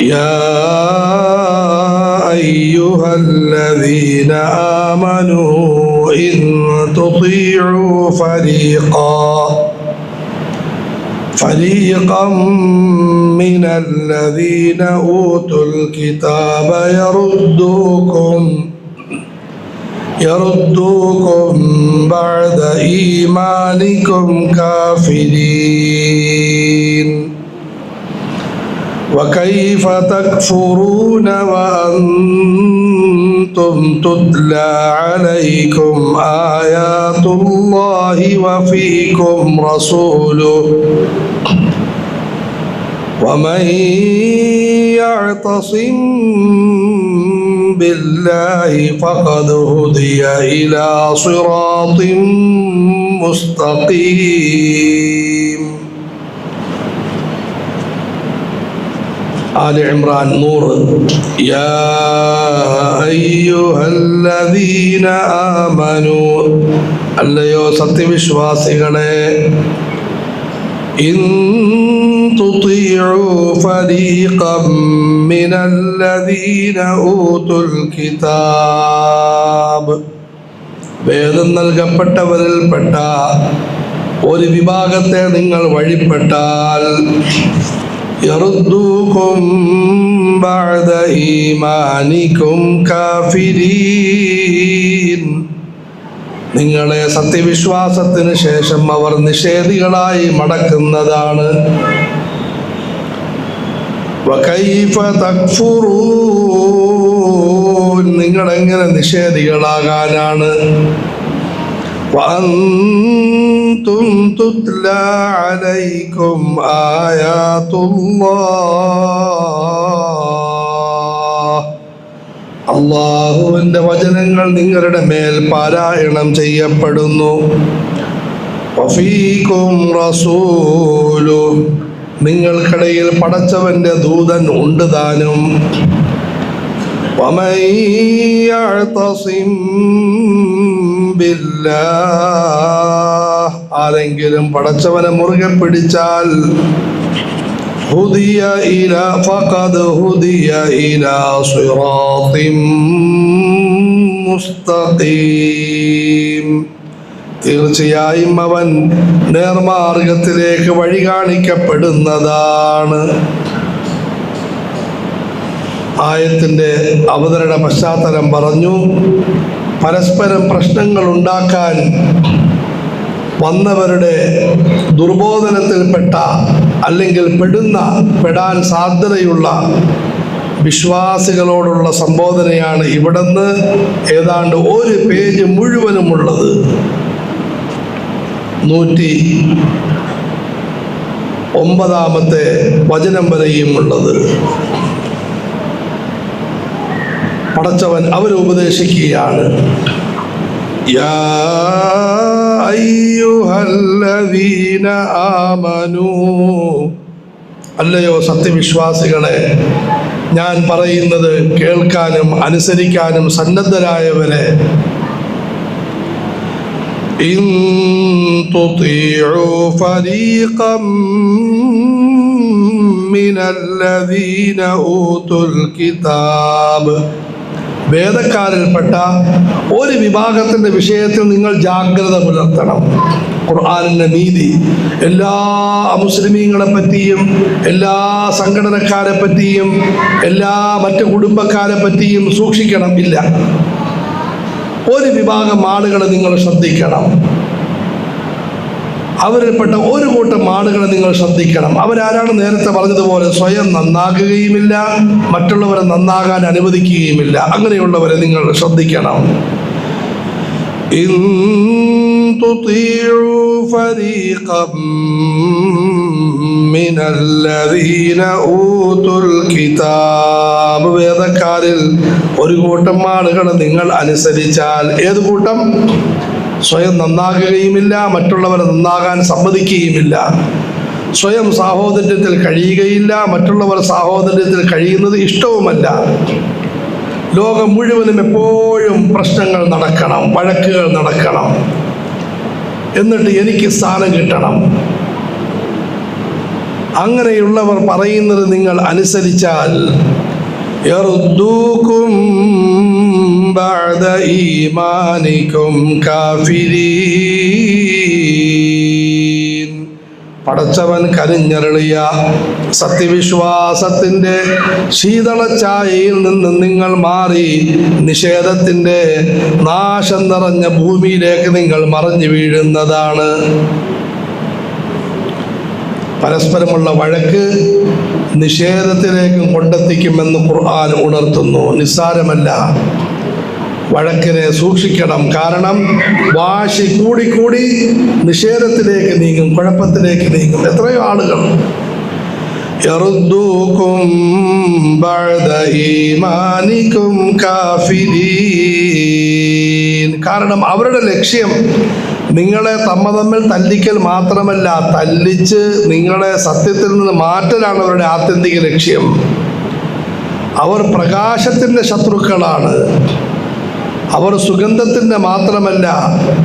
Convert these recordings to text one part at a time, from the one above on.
يا أيها الذين آمنوا إن تطيعوا فريقا فريقا من الذين أوتوا الكتاب يردوكم يردوكم بعد إيمانكم كافرين. وكيف تكفرون وأنتم تتلى عليكم آيات الله وفيكم رسوله ومن يعتصم بالله فقد هدي إلى صراط مستقيم آل عمران نور يا أيها الذين آمنوا അല്ലയോ സത്യവിശ്വാസികളെ إن تطيعوا فريقا من الذين أوتوا الكتاب വേദം നൽകപ്പെട്ടവരിൽപ്പെട്ട ഒരു വിഭാഗത്തെ നിങ്ങൾ വഴിപ്പെട്ടാൽ يردوكم بعد إيمانكم كافرين നിങ്ങളെ സത്യവിശ്വാസത്തിന് ശേഷം അവർ നിഷേധികളായി മടക്കുന്നതാണ് വകൈഫ തക്ഫുറൂൻ നിങ്ങൾ എങ്ങനെ നിഷേധികളാകാനാണ് وأنتم تتلى عليكم آيات الله അള്ളാഹുവിൻ്റെ വചനങ്ങൾ നിങ്ങളുടെ മേൽ പാരായണം ചെയ്യപ്പെടുന്നു വഫീക്കും റസൂലു നിങ്ങൾക്കിടയിൽ പടച്ചവന്റെ ദൂതൻ ഉണ്ട് താനും ومن يعتصم بالله ആരെങ്കിലും പടച്ചവനെ മുറുകെ പിടിച്ചാൽ هدي إلى فقد هدي إلى صراط مستقيم തീർച്ചയായും അവൻ നേർമാർഗത്തിലേക്ക് വഴി കാണിക്കപ്പെടുന്നതാണ് ആയത്തിന്റെ അവതരണ പശ്ചാത്തലം പറഞ്ഞു. പരസ്പരം പ്രശ്നങ്ങൾ ഉണ്ടാക്കാൻ വന്നവരുടെ ദുർബോധനത്തിൽപ്പെട്ട അല്ലെങ്കിൽ പെടുന്ന പെടാൻ സാധ്യതയുള്ള വിശ്വാസികളോടുള്ള സംബോധനയാണ് ഇവിടുന്ന്. ഏതാണ്ട് ഒരു പേജ് മുഴുവനുമുള്ളത്. നൂറ്റി ഒമ്പതാമത്തെ വചനം വരെയും ഉള്ളത് പടച്ചവൻ അവരെ ഉപദേശിക്കുകയാണ് യാ അയ്യുഹല്ലദീന ആമനൂ അല്ലയോ സത്യവിശ്വാസികളെ ഞാൻ പറയുന്നത് കേൾക്കാനും അനുസരിക്കാനും സന്നദ്ധരായവരെ إن تطيعوا فريقا من الذين أوتوا الكتاب വേദക്കാരിൽപ്പെട്ട ഒരു വിഭാഗത്തിന്റെ വിഷയത്തിൽ നിങ്ങൾ ജാഗ്രത പുലർത്തണം. ഖുർആാനിന്റെ നീതി എല്ലാ മുസ്ലിമീങ്ങളെ പറ്റിയും എല്ലാ സംഘടനക്കാരെ പറ്റിയും എല്ലാ മറ്റു കുടുംബക്കാരെ പറ്റിയും സൂക്ഷിക്കണം ഇല്ല. ഒരു വിഭാഗം ആളുകളെ നിങ്ങൾ ശ്രദ്ധിക്കണം. അവരിൽപ്പെട്ട ഒരു കൂട്ടം ആളുകളെ നിങ്ങൾ ശ്രദ്ധിക്കണം. അവരാരാണ് നേരത്തെ പറഞ്ഞതുപോലെ സ്വയം നന്നാക്കുകയുമില്ല മറ്റുള്ളവരെ നന്നാകാൻ അനുവദിക്കുകയുമില്ല. അങ്ങനെയുള്ളവരെ നിങ്ങൾ ശ്രദ്ധിക്കണം. വേദക്കാരിൽ ഒരു കൂട്ടം ആളുകളെ നിങ്ങൾ അനുസരിച്ചാൽ ഏത് കൂട്ടം? സ്വയം നന്നാകുകയുമില്ല മറ്റുള്ളവരെ നന്നാകാൻ സമ്മതിക്കുകയുമില്ല. സ്വയം സാഹോദര്യത്തിൽ കഴിയുകയില്ല മറ്റുള്ളവർ സാഹോദര്യത്തിൽ കഴിയുന്നത് ഇഷ്ടവുമല്ല. ലോകം മുഴുവനും എപ്പോഴും പ്രശ്നങ്ങൾ നടക്കണം വഴക്കുകൾ നടക്കണം. എന്നിട്ട് എനിക്ക് സ്ഥാനം കിട്ടണം. അങ്ങനെയുള്ളവർ പറയുന്നത് നിങ്ങൾ അനുസരിച്ചാൽ യറുദ്ദൂക്കും ബഅദ ഈമാനിക്കും കാഫിരീൻ പടച്ചവൻ കരിഞ്ഞരളിയ സത്യവിശ്വാസത്തിന്റെ ശീതളച്ചായയിൽ നിന്ന് നിങ്ങൾ മാറി നിഷേധത്തിന്റെ നാശം നിറഞ്ഞ ഭൂമിയിലേക്ക് നിങ്ങൾ മറഞ്ഞു വീഴുന്നതാണ്. പരസ്പരമുള്ള വഴക്ക് നിഷേധത്തിലേക്കും കൊണ്ടെത്തിക്കുമെന്ന് ഖുർആൻ ഉണർത്തുന്നു. നിസ്സാരമല്ല. വഴക്കിനെ സൂക്ഷിക്കണം കാരണം വാശി കൂടിക്കൂടി നിഷേധത്തിലേക്ക് നീങ്ങും കുഴപ്പത്തിലേക്ക് നീങ്ങും എത്രയോ ആളുകൾ يردوكم بعد إيمانكم كافرين കാരണം അവരുടെ ലക്ഷ്യം നിങ്ങളെ തമ്മ തമ്മിൽ തല്ലിക്കൽ മാത്രമല്ല തല്ലിച്ച് നിങ്ങളെ സത്യത്തിൽ നിന്ന് മാറ്റലാണ് അവരുടെ ആത്യന്തിക ലക്ഷ്യം അവർ പ്രകാശത്തിൻ്റെ ശത്രുക്കളാണ് അവർ സുഗന്ധത്തിന്റെ മാത്രമല്ല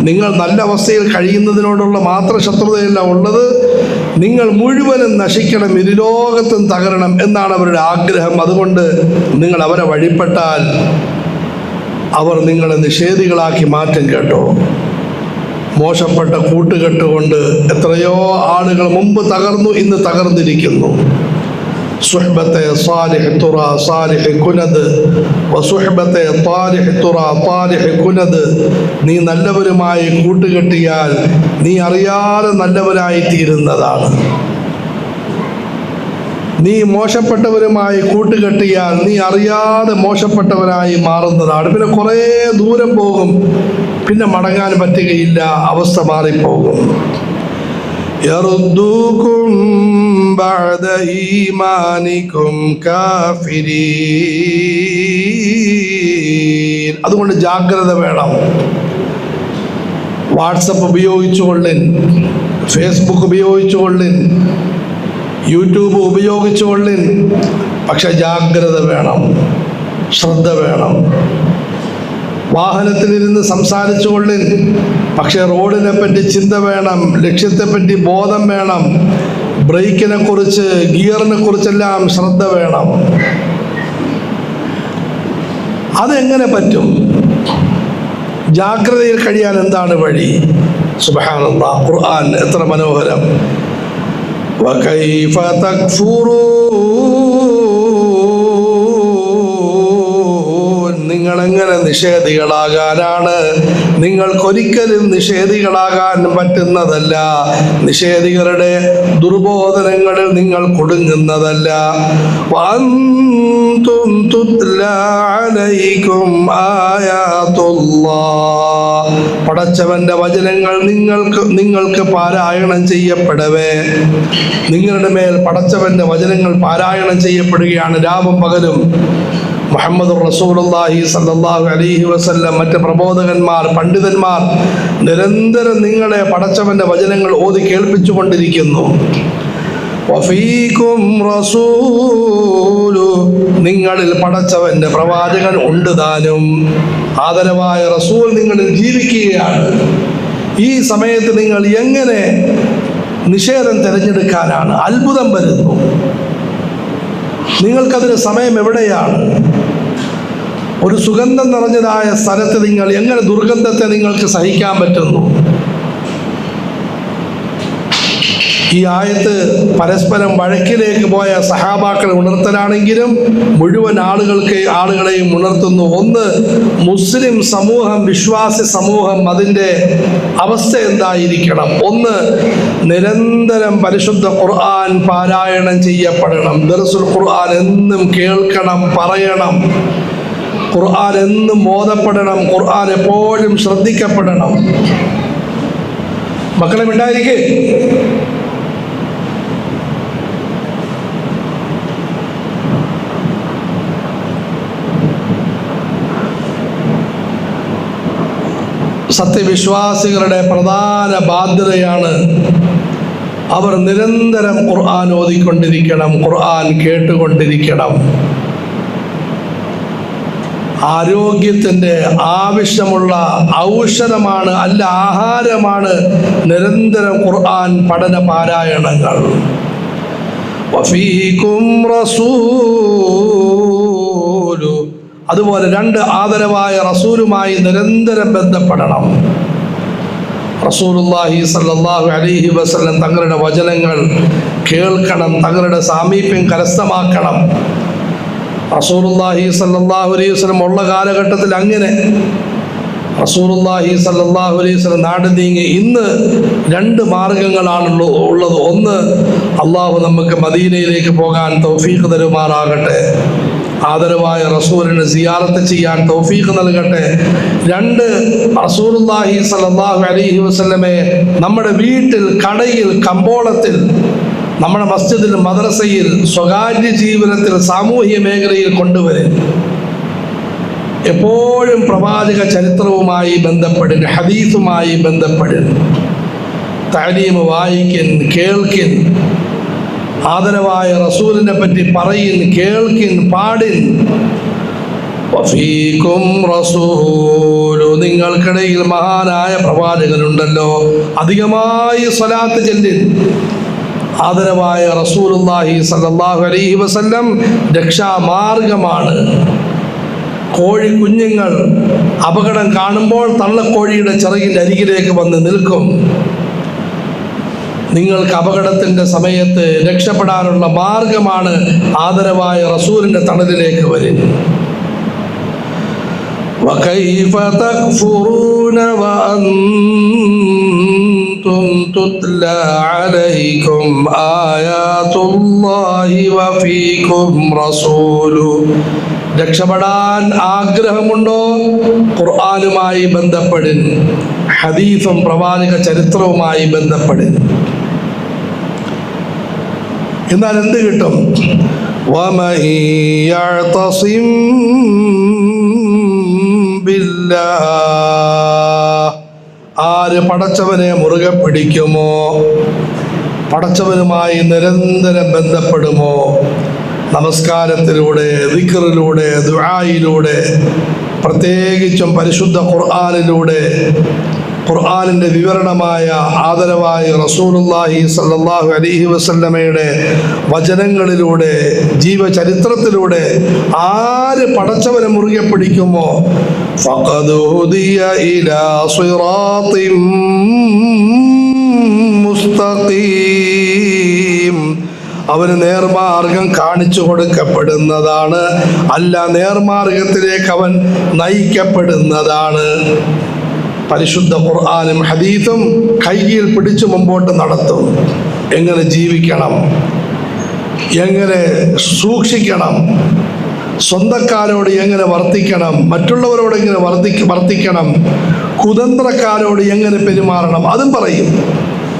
നിങ്ങൾ നല്ല അവസ്ഥയിൽ കഴിയുന്നതിനോടുള്ള മാത്ര ശത്രുതയല്ല ഉള്ളത്. നിങ്ങൾ മുഴുവനും നശിക്കണം ഇരുലോകത്തും തകരണം എന്നാണ് അവരുടെ ആഗ്രഹം. അതുകൊണ്ട് നിങ്ങൾ അവരെ വഴിപ്പെട്ടാൽ അവർ നിങ്ങളെ നിഷേധികളാക്കി മാറ്റും കേട്ടോ. മോശപ്പെട്ട കൂട്ടുകെട്ടുകൊണ്ട് എത്രയോ ആളുകൾ മുമ്പ് തകർന്നു ഇന്ന് തകർന്നിരിക്കുന്നു. സുഹബത്തെ സാലിഹ് തുറ സാലിഹ് കുനദ്. വസുഹബത്തെ താലിഹ് തുറ താലിഹ് കുനദ്. നീ നല്ലവരുമായി കൂട്ടുകെട്ടിയാൽ നീ അറിയാതെ നല്ലവരായി തീരുന്നതാണ് നീ മോശപ്പെട്ടവരുമായി കൂട്ടുകെട്ടിയാൽ നീ അറിയാതെ മോശപ്പെട്ടവരായി മാറുന്നതാണ്. പിന്നെ കുറേ ദൂരം പോകും. പിന്നെ മടങ്ങാൻ പറ്റുകയില്ല. അവസ്ഥ മാറിപ്പോകും. يردوكم بعد إيمانكم كافرين അതുകൊണ്ട് ജാഗ്രത വേണം വാട്സപ്പ് ഉപയോഗിച്ചുകൊള്ളിൻ ഫേസ്ബുക്ക് ഉപയോഗിച്ചുകൊള്ളിൻ യൂട്യൂബ് ഉപയോഗിച്ചുകൊള്ളിൻ പക്ഷെ ജാഗ്രത വേണം ശ്രദ്ധ വേണം വാഹനത്തിലിരുന്ന് സംസാരിച്ചു കൊള്ളിൻ പക്ഷെ റോഡിനെ പറ്റി ചിന്ത വേണം ലക്ഷ്യത്തെപ്പറ്റി ബോധം വേണം ബ്രേക്കിനെ കുറിച്ച് ഗിയറിനെ കുറിച്ചെല്ലാം ശ്രദ്ധ വേണം അതെങ്ങനെ പറ്റും ജാഗ്രതയിൽ കഴിയാൻ എന്താണ് വഴി സുബഹാനല്ലാ ഖുർആൻ എത്ര മനോഹരം وكيف تكفرون നിഷേധികളാകാനാണ്. നിങ്ങൾക്കൊരിക്കലും നിഷേധികളാകാൻ പറ്റുന്നതല്ല. നിഷേധികളുടെ ദുർബോധനങ്ങളിൽ നിങ്ങൾ കൊടുങ്ങുന്നതല്ല. പടച്ചവന്റെ വചനങ്ങൾ നിങ്ങൾക്ക് നിങ്ങൾക്ക് പാരായണം ചെയ്യപ്പെടവേ. നിങ്ങളുടെ മേൽ പടച്ചവന്റെ വചനങ്ങൾ പാരായണം ചെയ്യപ്പെടുകയാണ് രാവും പകലും. മുഹമ്മദ് റസൂലി സല്ലല്ലാഹു അലൈഹി വസല്ലം മറ്റ് പ്രബോധകന്മാർ പണ്ഡിതന്മാർ നിരന്തരം നിങ്ങളെ പടച്ചവന്റെ വചനങ്ങൾ ഓതി കേൾപ്പിച്ചു കൊണ്ടിരിക്കുന്നു നിങ്ങളിൽ പടച്ചവന്റെ പ്രവാചകൻ ഉണ്ട് താനും. ആദരവായ റസൂൽ നിങ്ങളിൽ ജീവിക്കുകയാണ്. ഈ സമയത്ത് നിങ്ങൾ എങ്ങനെ നിഷേധം തിരഞ്ഞെടുക്കാനാണ്? അത്ഭുതം വരുന്നു. നിങ്ങൾക്കതിന് സമയം എവിടെയാണ്? ഒരു സുഗന്ധം നിറഞ്ഞതായ സ്ഥലത്ത് നിങ്ങൾ എങ്ങനെ ദുർഗന്ധത്തെ നിങ്ങൾക്ക് സഹിക്കാൻ പറ്റുന്നു? ഈ ആയത്ത് പരസ്പരം വഴക്കിലേക്ക് പോയ സഹാബാക്കളെ ഉണർത്തലാണെങ്കിലും മുഴുവൻ ആളുകൾക്ക് ആളുകളെയും ഉണർത്തുന്നു. ഒന്ന് മുസ്ലിം സമൂഹം വിശ്വാസി സമൂഹം അതിന്റെ അവസ്ഥ എന്തായിരിക്കണം? ഒന്ന് നിരന്തരം പരിശുദ്ധ ഖുർആൻ പാരായണം ചെയ്യപ്പെടണം. ദർസുൽ ഖുർആൻ എന്നും കേൾക്കണം പറയണം. ഖുർആൻ എന്നും ബോധപ്പെടണം ഖുർആൻ എപ്പോഴും ശ്രദ്ധിക്കപ്പെടണം. മക്കളെ ഉണ്ടായിരിക്കേ സത്യവിശ്വാസികളുടെ പ്രധാന ബാധ്യതയാണ് അവർ നിരന്തരം ഖുർആൻ ഓതിക്കൊണ്ടിരിക്കണം ഖുർആൻ കേട്ടുകൊണ്ടിരിക്കണം. ആരോഗ്യത്തിന്റെ ആവശ്യമുള്ള ഔഷധമാണ് അല്ല ആഹാരമാണ് നിരന്തരം ഖുർആൻ പഠന പാരായണങ്ങൾ. വഫീകും റസൂലു അതുപോലെ രണ്ട് ആദരവായ റസൂലുമായി നിരന്തരം ബന്ധപ്പെടണം. റസൂലുള്ളാഹി സല്ലല്ലാഹു അലൈഹി വസല്ലം തങ്ങളുടെ വചനങ്ങൾ കേൾക്കണം തങ്ങളുടെ സാമീപ്യം കരസ്ഥമാക്കണം. റസൂലുള്ളാഹി സല്ലല്ലാഹു അലൈഹി വസല്ലം ഉള്ള കാലഘട്ടത്തിൽ അങ്ങനെ. റസൂലുള്ളാഹി സല്ലല്ലാഹു അലൈഹി വസല്ലം നാട് നീങ്ങി ഇന്ന് രണ്ട് മാർഗങ്ങളാണുള്ളൂ ഉള്ളത്. ഒന്ന് അള്ളാഹു നമുക്ക് മദീനയിലേക്ക് പോകാൻ തൗഫീഖ് തരുമാറാകട്ടെ. ആദരവായ റസൂലിന് സിയാറത്ത് ചെയ്യാൻ തൗഫീഖ് നൽകട്ടെ. രണ്ട് റസൂലുള്ളാഹി സല്ലല്ലാഹു അലൈഹി വസല്ലമയെ നമ്മുടെ വീട്ടിൽ കടയിൽ കമ്പോളത്തിൽ നമ്മുടെ മസ്ജിദിൽ മദ്രസയിൽ സ്വകാര്യ ജീവിതത്തിൽ സാമൂഹ്യ മേഖലയിൽ കൊണ്ടുവരും എപ്പോഴും പ്രവാചക ചരിത്രവുമായി ബന്ധപ്പെടും ഹദീസുമായി ബന്ധപ്പെടും താലീമ് വായിക്കൻ കേൾക്കിൻ ആദരവായ റസൂലിനെ പറ്റി പറയിൻ കേൾക്കിൻ പാടിൻ. നിങ്ങൾക്കിടയിൽ മഹാനായ പ്രവാചകനുണ്ടല്ലോ. അധികമായി സ്വലാത്ത് ചെല്ലിൻ. ആദരവായ റസൂലുള്ളാഹി സല്ലല്ലാഹു അലൈഹി വസല്ലം രക്ഷാമാർഗമാണ്. കോഴി കുഞ്ഞുങ്ങൾ അപകടം കാണുമ്പോൾ തള്ളക്കോഴിയുടെ ചിറകിന്റെ അരികിലേക്ക് വന്ന് നിൽക്കും. നിങ്ങൾക്ക് അപകടത്തിൻ്റെ സമയത്ത് രക്ഷപ്പെടാനുള്ള മാർഗമാണ് ആദരവായ റസൂലിൻ്റെ തണലിലേക്ക് വരും وكيف تكفرون وأنتم تتلى عليكم آيات الله وفيكم رسوله രക്ഷപ്പെടാൻ ആഗ്രഹമുണ്ടോ ഖുർആാനുമായി ബന്ധപ്പെടുൻ ഹദീഫും പ്രവാചക ചരിത്രവുമായി ബന്ധപ്പെടുൻ എന്നാൽ എന്ത് കിട്ടും? ആര് പടച്ചവനെ മുറുകെ പിടിക്കുമോ? പടച്ചവനുമായി നിരന്തരം ബന്ധപ്പെടുമോ? നമസ്കാരത്തിലൂടെ റിക്കറിലൂടെ ദുആയിലൂടെ പ്രത്യേകിച്ചും പരിശുദ്ധ ഖുർആാനിലൂടെ ഖുർആാനിന്റെ വിവരണമായ ആദരവായ റസൂലുള്ളാഹി സല്ലാഹു അലഹി വസല്ലമയുടെ വചനങ്ങളിലൂടെ ജീവചരിത്രത്തിലൂടെ ആര് പടച്ചവനെ മുറുകെ പിടിക്കുമോ? മുസ്തഖീം. അവന് നേർമാർഗം കാണിച്ചു കൊടുക്കപ്പെടുന്നതാണ്. അല്ല നേർമാർഗത്തിലേക്ക് അവൻ നയിക്കപ്പെടുന്നതാണ്. പരിശുദ്ധ ഖുർആാനും ഹദീസും കൈയിൽ പിടിച്ചു മുമ്പോട്ട് നടത്തും. എങ്ങനെ ജീവിക്കണം? എങ്ങനെ സൂക്ഷിക്കണം? സ്വന്തക്കാരോട് എങ്ങനെ വർത്തിക്കണം? മറ്റുള്ളവരോട് എങ്ങനെ വർത്തി വർത്തിക്കണം? കുതന്ത്രക്കാരോട് എങ്ങനെ പെരുമാറണം? അതും പറയും.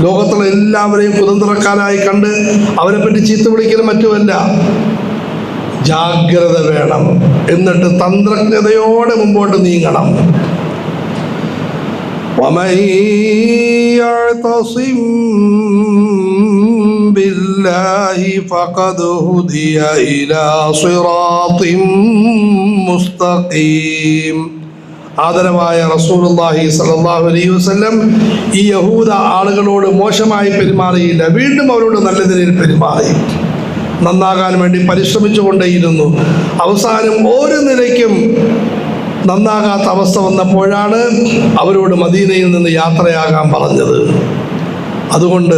ലോകത്തുള്ള എല്ലാവരെയും കുതന്ത്രക്കാരായി കണ്ട് അവരെ പറ്റി ചീത്ത വിളിക്കലും മറ്റുമല്ല. ജാഗ്രത വേണം. എന്നിട്ട് തന്ത്രജ്ഞതയോടെ മുമ്പോട്ട് നീങ്ങണം. ومن يعتصم بالله فقد هدي إلى صراط مستقيم ആദരവായ റസൂലുള്ളാഹി സ്വല്ലല്ലാഹു അലൈഹി വസല്ലം ഈ യഹൂദ ആളുകളോട് മോശമായി പെരുമാറിയില്ല വീണ്ടും അവരോട് നല്ല നിലയിൽ പെരുമാറി നന്നാകാൻ വേണ്ടി പരിശ്രമിച്ചുകൊണ്ടേയിരുന്നു അവസാനം ഒരു നിലയ്ക്കും നന്നാകാത്ത അവസ്ഥ വന്നപ്പോഴാണ് അവരോട് മദീനയിൽ നിന്ന് യാത്രയാകാൻ പറഞ്ഞത്. അതുകൊണ്ട്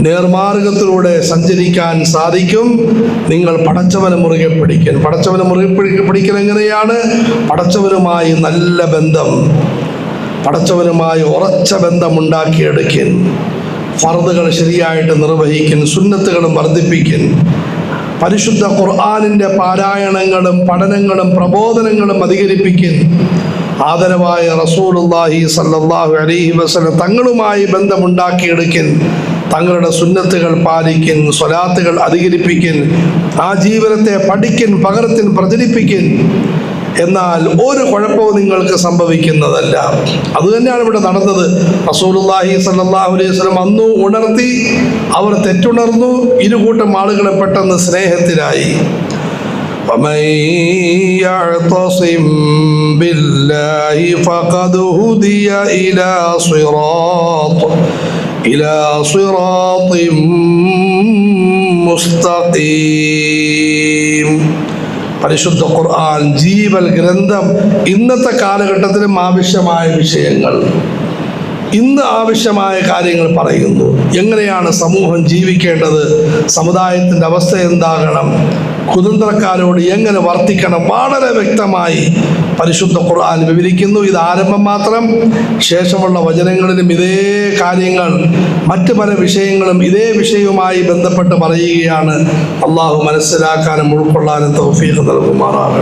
നേർമാർഗത്തിലൂടെ സഞ്ചരിക്കാൻ സാധിക്കും. നിങ്ങൾ പടച്ചവനെ മുറുകെ പിടിക്കൻ പടച്ചവനെ മുറുകെ പിടി- പിടിക്കൽ എങ്ങനെയാണ്? പടച്ചവനുമായി നല്ല ബന്ധം. പടച്ചവനുമായി ഉറച്ച ബന്ധം ഉണ്ടാക്കിയെടുക്കൻ ഫർദുകൾ ശരിയായിട്ട് നിർവഹിക്കൻ സുന്നത്തുകളും വർദ്ധിപ്പിക്കൻ പരിശുദ്ധ ഖുർആാനിന്റെ പാരായണങ്ങളും പഠനങ്ങളും പ്രബോധനങ്ങളും അധികരിപ്പിക്കുന്നു. ആദരവായ റസൂലുള്ളാഹി സല്ലാഹു അലൈഹി വസ്ലം തങ്ങളുമായി ബന്ധമുണ്ടാക്കിയെടുക്കൻ തങ്ങളുടെ സുന്നത്തുകൾ പാലിക്കൻ സ്വലാത്തുകൾ അധികരിപ്പിക്കൻ ആ ജീവനത്തെ പഠിക്കൻ പകർത്തിൻ പ്രചരിപ്പിക്കൻ എന്നാൽ ഒരു കുഴപ്പവും നിങ്ങൾക്ക് സംഭവിക്കുന്നതല്ല അത് തന്നെയാണ് ഇവിടെ നടന്നത് റസൂലുള്ളാഹി സല്ലല്ലാഹു അലൈഹി വസല്ലം അന്നു ഉണർത്തി അവർ തെറ്റുണർന്നു ഇരുകൂട്ടം ആളുകളെ പെട്ടെന്ന് സ്നേഹത്തിലായി ومن يعتصم بالله فقد هدي إلى صراط إلى صراط മുസ്തഖീം പരിശുദ്ധ ഖുർആൻ ജീവൽ ഗ്രന്ഥം ഇന്നത്തെ കാലഘട്ടത്തിലും ആവശ്യമായ വിഷയങ്ങൾ. ഇന്ന് ആവശ്യമായ കാര്യങ്ങൾ പറയുന്നു. എങ്ങനെയാണ് സമൂഹം ജീവിക്കേണ്ടത്? സമുദായത്തിന്റെ അവസ്ഥ എന്താകണം? കുതന്ത്രക്കാരോട് എങ്ങനെ വർത്തിക്കണം? വളരെ വ്യക്തമായി പരിശുദ്ധ ഖുർആൻ വിവരിക്കുന്നു. ഇത് ആരംഭം മാത്രം ശേഷമുള്ള വചനങ്ങളിലും ഇതേ കാര്യങ്ങൾ മറ്റു പല വിഷയങ്ങളും ഇതേ വിഷയവുമായി ബന്ധപ്പെട്ട് പറയുകയാണ്. അള്ളാഹു മനസ്സിലാക്കാനും ഉൾക്കൊള്ളാനും തൗഫീഖ് നൽകുമാറാകണം